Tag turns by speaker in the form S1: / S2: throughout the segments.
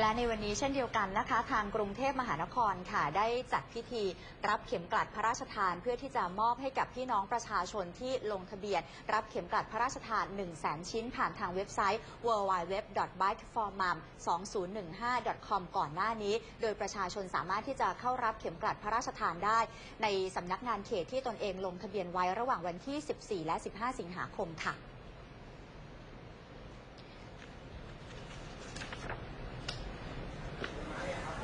S1: และในวันนี้เช่นเดียวกันนะคะ ทางกรุงเทพมหานครค่ะได้จัดพิธีรับเข็มกลัดพระราชทาน เพื่อที่จะมอบให้กับพี่น้องประชาชนที่ลงทะเบียน รับเข็มกลัดพระราชทาน 1 0 0 0 0แชิ้นผ่านทางเว็บไซต์ www.bikeformum2015.com ก่อนหน้านี้ โดยประชาชนสามารถที่จะเข้ารับเข็มกลัดพระราชทานได้ ในสำนักงานเขตที่ตนเองลงทะเบียนไว้ระหว่างวันที่ 14 และ 15 สิงหาคมค่ะ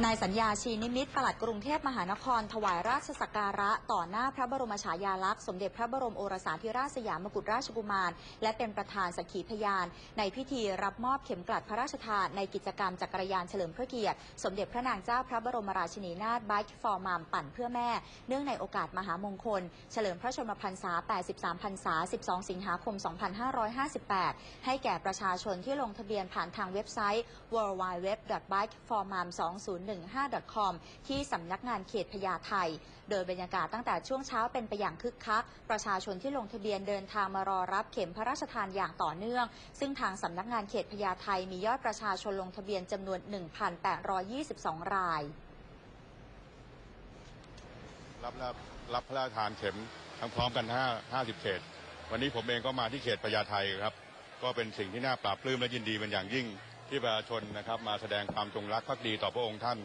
S1: นายสัญญาชีนิมิตรปลัดกรุงเทพมหานคร ถวายราชสักการะ ต่อหน้าพระบรมฉายาลักษณ์สมเด็จพระบรมโอรสาธิราชสยามกุฎราชกุมาร และเป็นประธานสักขีพยาน ในพิธีรับมอบเข็มกลัดพระราชทานในกิจกรรมจักรยานเฉลิมพระเกียรติ สมเด็จพระนางเจ้าพระบรมราชินีนาถ Bike for Mom ปั่นเพื่อแม่ เนื่องในโอกาสมหามงคล เฉลิมพระชนมพรรษา 83 พรรษา 12 สิงหาคม 2558 ให้แก่ประชาชนที่ลงทะเบียนผ่านทางเว็บไซต์ w w w b i k e f o r m a m 2 0 15.com ที่สำนักงานเขตพญาไทโดยบรรยากาศตั้งแต่ช่วงเช้าเป็นไปอย่างคึกคัก ประชาชนที่ลงทะเบียนเดินทางมารอรับเข็มพระราชทานอย่างต่อเนื่อง ซึ่งทางสำนักงานเขตพญาไทมียอดประชาชนลงทะเบียนจำนวน 1,822 ราย
S2: รับรับรับพระราชทานเข็มทั้งพร้อมกัน 5 50 เขต วันนี้ผมเองก็มาที่เขตพญาไทครับ ก็เป็นสิ่งที่น่าปราบปลื้มและยินดีเป็นอย่างยิ่ง ที่ประชาชนนะครับมาแสดงความจงรักภักดีต่อพระองค์ท่าน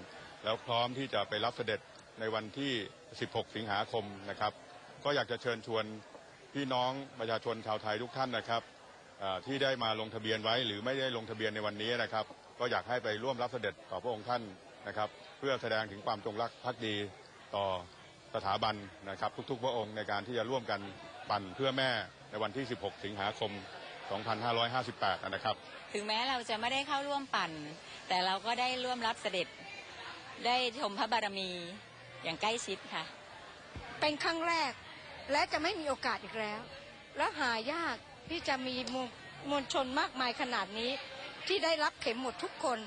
S2: แล้วพร้อมที่จะไปรับเสด็จในวันที่ 16 สิงหาคมนะครับ ก็อยากจะเชิญชวนพี่น้องประชาชนชาวไทยทุกท่านนะครับที่ได้มาลงทะเบียนไว้หรือไม่ได้ลงทะเบียนในวันนี้นะครับ ก็อยากให้ไปร่วมรับเสด็จต่อพระองค์ท่านนะครับ เพื่อแสดงถึงความจงรักภักดีต่อสถาบันนะครับ ทุกๆ พระองค์ในการที่จะร่วมกันปั่นเพื่อแม่ในวันที่ 16 สิงหาคม 2558 นะครับ
S3: ถึงแม้เราจะไม่ได้เข้าร่วมปั่น แต่เราก็ได้ร่วมรับเสด็จ ได้ชมพระบารมีอย่างใกล้ชิดค่ะ
S4: เป็นครั้งแรกและจะไม่มีโอกาสอีกแล้ว และหายากที่จะมีมวลมวลชนมากมายขนาดนี้ ที่ได้รับเข็มหมดทุกคน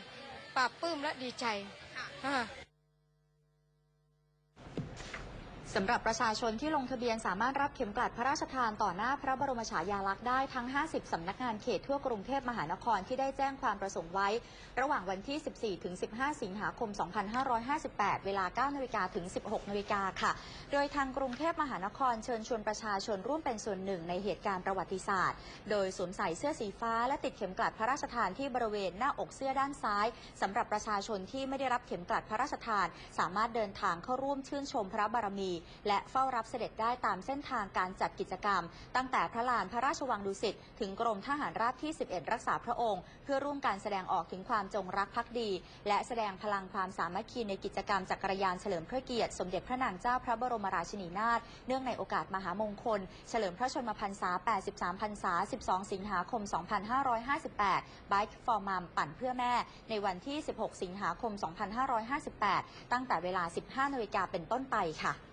S4: ปราบปลื้มและดีใจอ่า
S1: สำหรับประชาชนที่ลงทะเบียนสามารถรับเข็มกลัดพระราชทานต่อหน้าพระบรมฉายาลักษณ์ได้ทั้ง 50 สำนักงานเขตทั่วกรุงเทพมหานครที่ได้แจ้งความประสงค์ไว้ ระหว่างวันที่ 14 ถึง 15 สิงหาคม 2558 เวลา 9 นาฬิกาถึง 16 นาฬิกาค่ะ โดยทางกรุงเทพมหานครเชิญชวนประชาชนร่วมเป็นส่วนหนึ่งในเหตุการณ์ประวัติศาสตร์ โดยสวมใส่เสื้อสีฟ้า และติดเข็มกลัดพระราชทานที่บริเวณหน้าอกเสื้อด้านซ้ายสำหรับประชาชนที่ไม่ได้รับเข็มกลัดพระราชทาน สามารถเดินทางเข้าร่วมชื่นชมพระบารมีและเฝ้ารับเสด็จได้ตามเส้นทางการจัดกิจกรรม ตั้งแต่พระลานพระราชวังดุสิตถึงกรมทหารราบที่ 11 รักษาพระองค์ เพื่อร่วมการแสดงออกถึงความจงรักภักดี และแสดงพลังความสามัคคีในกิจกรรมจักรยานเฉลิมพระเกียรติ สมเด็จพระนางเจ้าพระบรมราชินีนาถเนื่องในโอกาสมหามงคล เฉลิมพระชนมพรรษา 83 พรรษา 12 สิงหาคม 2558 Bike for Mom ปั่นเพื่อแม่ ในวันที่ 16 สิงหาคม 2558 ตั้งแต่เวลา 15 นาฬิกาเป็นต้นไปค่ะ